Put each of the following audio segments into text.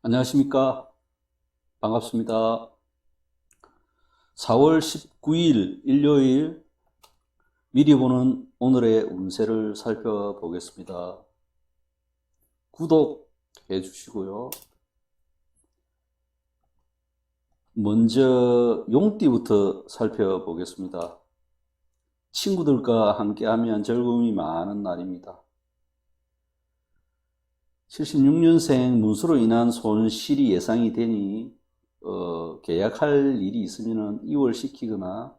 안녕하십니까. 반갑습니다. 4월 19일 일요일 미리 보는 오늘의 운세를 살펴보겠습니다. 구독해 주시고요. 먼저 용띠부터 살펴보겠습니다. 친구들과 함께하면 즐거움이 많은 날입니다. 76년생 문수로 인한 손실이 예상이 되니 어, 계약할 일이 있으면 이월시키거나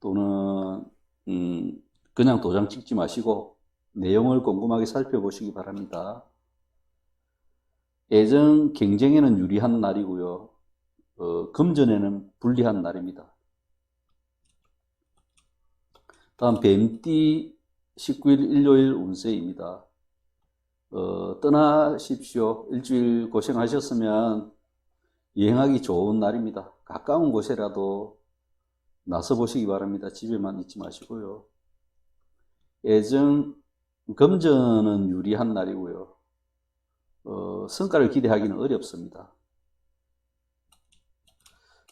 또는 음, 그냥 도장 찍지 마시고 내용을 꼼꼼하게 살펴보시기 바랍니다. 애정 경쟁에는 유리한 날이고요. 어, 금전에는 불리한 날입니다. 다음 뱀띠 19일 일요일 운세입니다. 어, 떠나십시오. 일주일 고생하셨으면 여행하기 좋은 날입니다. 가까운 곳이라도 나서 보시기 바랍니다. 집에만 있지 마시고요. 애정, 금전은 유리한 날이고요. 어, 성과를 기대하기는 어렵습니다.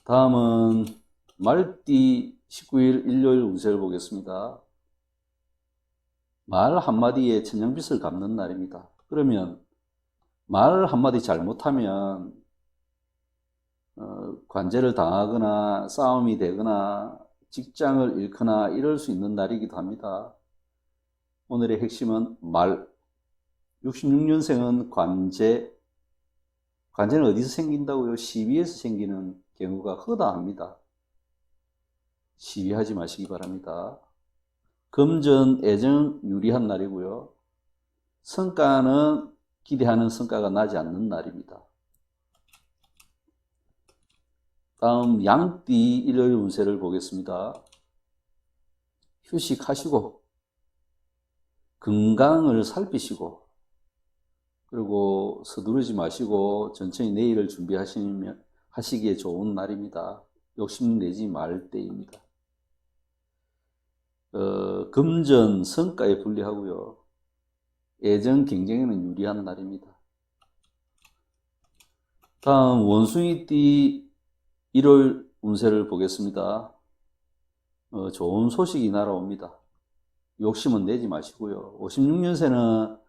다음은 말띠 19일 일요일 운세를 보겠습니다. 말 한마디에 천냥빚을 갚는 날입니다. 그러면 말 한마디 잘못하면 어, 관제를 당하거나 싸움이 되거나 직장을 잃거나 이럴 수 있는 날이기도 합니다. 오늘의 핵심은 말. 66년생은 관제. 관제는 어디서 생긴다고요? 시비에서 생기는 경우가 허다합니다. 시비하지 마시기 바랍니다. 금전, 애정 유리한 날이고요. 성과는 기대하는 성과가 나지 않는 날입니다. 다음 양띠 일요일 운세를 보겠습니다. 휴식하시고 건강을 살피시고 그리고 서두르지 마시고 천천히 내일을 준비하시면 하시기에 좋은 날입니다. 욕심내지 말 때입니다. 어, 금전 성과에 불리하고요. 애정 경쟁에는 유리한 날입니다. 다음 원숭이띠 1월 운세를 보겠습니다. 어, 좋은 소식이 날아옵니다. 욕심은 내지 마시고요. 56년생은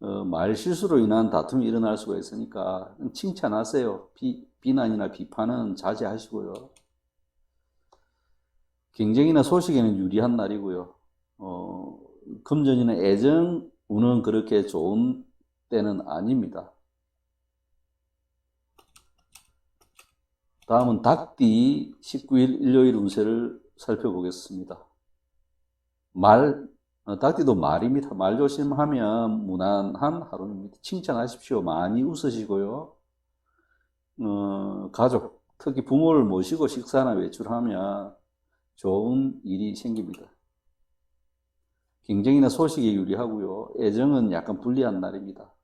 어, 말 실수로 인한 다툼이 일어날 수가 있으니까 칭찬하세요. 비, 비난이나 비판은 자제하시고요. 경쟁이나 소식에는 유리한 날이고요. 어, 금전이나 애정, 운은 그렇게 좋은 때는 아닙니다. 다음은 닭띠 19일 일요일 운세를 살펴보겠습니다. 말, 어, 닭띠도 말입니다. 말 조심하면 무난한 하루입니다. 칭찬하십시오. 많이 웃으시고요. 어, 가족, 특히 부모를 모시고 식사나 외출하면 좋은 일이 생깁니다. 경쟁이나 소식에 유리하고요. 애정은 약간 불리한 날입니다.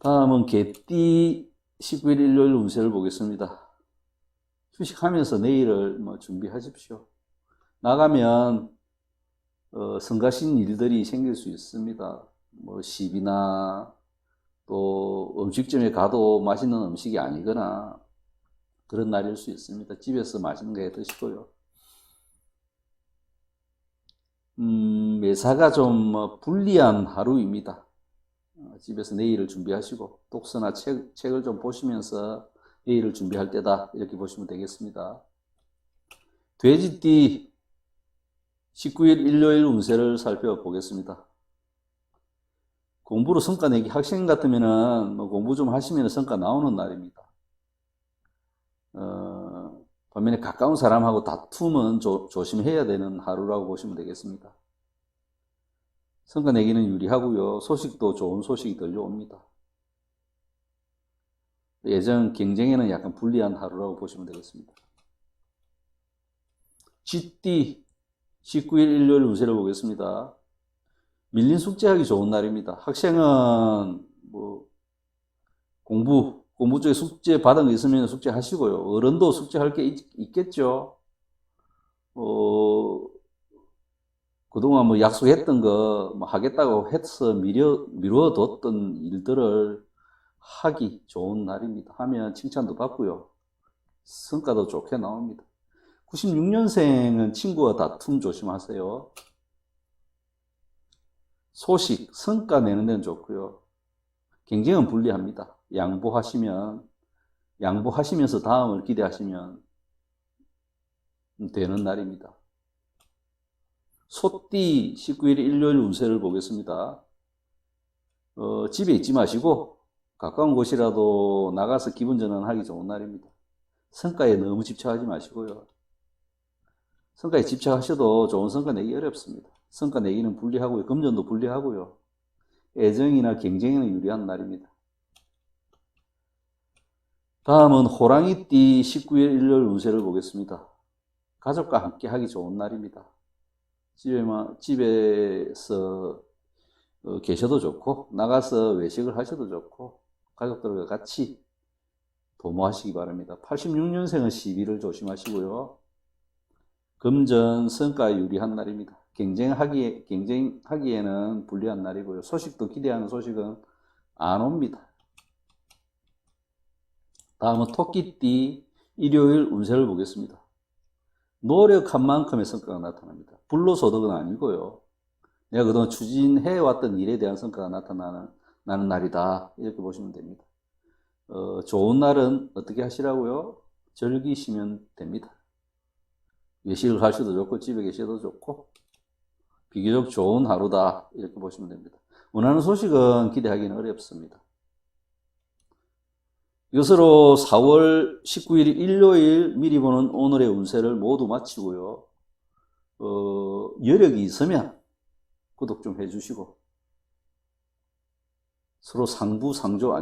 다음은 개띠 19일 일요일 운세를 보겠습니다. 휴식하면서 내일을 뭐 준비하십시오. 나가면 어, 성가신 일들이 생길 수 있습니다. 뭐 시비나 또 음식점에 가도 맛있는 음식이 아니거나 그런 날일 수 있습니다. 집에서 맛있는 거 해 드시고요. 음, 매사가 좀뭐 불리한 하루입니다. 어, 집에서 내일을 준비하시고 독서나 책, 책을 좀 보시면서 내일을 준비할 때다 이렇게 보시면 되겠습니다. 돼지띠 19일 일요일 운세를 살펴보겠습니다. 공부로 성과 내기 학생 같으면은 뭐 공부 좀 하시면 성과 나오는 날입니다. 어, 반면에 가까운 사람하고 다툼은 조, 조심해야 되는 하루라고 보시면 되겠습니다. 성과 내기는 유리하고요. 소식도 좋은 소식이 들려옵니다. 예전 경쟁에는 약간 불리한 하루라고 보시면 되겠습니다. 쥐띠 19일 일요일 운세를 보겠습니다. 밀린 숙제하기 좋은 날입니다. 학생은 뭐 공부 공부 쪽에 숙제 받은 거 있으면 숙제 하시고요. 어른도 숙제할 게 있, 겠죠 어, 그동안 뭐 약속했던 거 뭐 하겠다고 해서 미뤄, 미뤄뒀던 일들을 하기 좋은 날입니다. 하면 칭찬도 받고요. 성과도 좋게 나옵니다. 96년생은 친구와 다툼 조심하세요. 소식, 성과 내는 데는 좋고요. 경쟁은 불리합니다. 양보하시면, 양보하시면서 다음을 기대하시면 되는 날입니다. 소띠 19일 일요일 운세를 보겠습니다. 어, 집에 있지 마시고 가까운 곳이라도 나가서 기분 전환하기 좋은 날입니다. 성과에 너무 집착하지 마시고요. 성과에 집착하셔도 좋은 성과 내기 어렵습니다. 성과 내기는 불리하고요. 금전도 불리하고요. 애정이나 경쟁에는 유리한 날입니다. 다음은 호랑이띠 19일 일요일 운세를 보겠습니다. 가족과 함께 하기 좋은 날입니다. 집에만, 집에서 어, 계셔도 좋고, 나가서 외식을 하셔도 좋고, 가족들과 같이 도모하시기 바랍니다. 86년생은 시비를 조심하시고요. 금전 성과 유리한 날입니다. 경쟁하기에, 경쟁하기에는 불리한 날이고요. 소식도 기대하는 소식은 안 옵니다. 다음은 토끼띠 일요일 운세를 보겠습니다. 노력한 만큼의 성과가 나타납니다. 불로소득은 아니고요. 내가 그동안 추진해 왔던 일에 대한 성과가 나타나는 나는 날이다. 이렇게 보시면 됩니다. 어, 좋은 날은 어떻게 하시라고요? 즐기시면 됩니다. 외식을 하셔도 좋고, 집에 계셔도 좋고, 비교적 좋은 하루다. 이렇게 보시면 됩니다. 원하는 소식은 기대하기는 어렵습니다. 이것으로 4월 19일 일요일 미리 보는 오늘의 운세를 모두 마치고요. 어, 여력이 있으면 구독 좀 해주시고 서로 상부 상조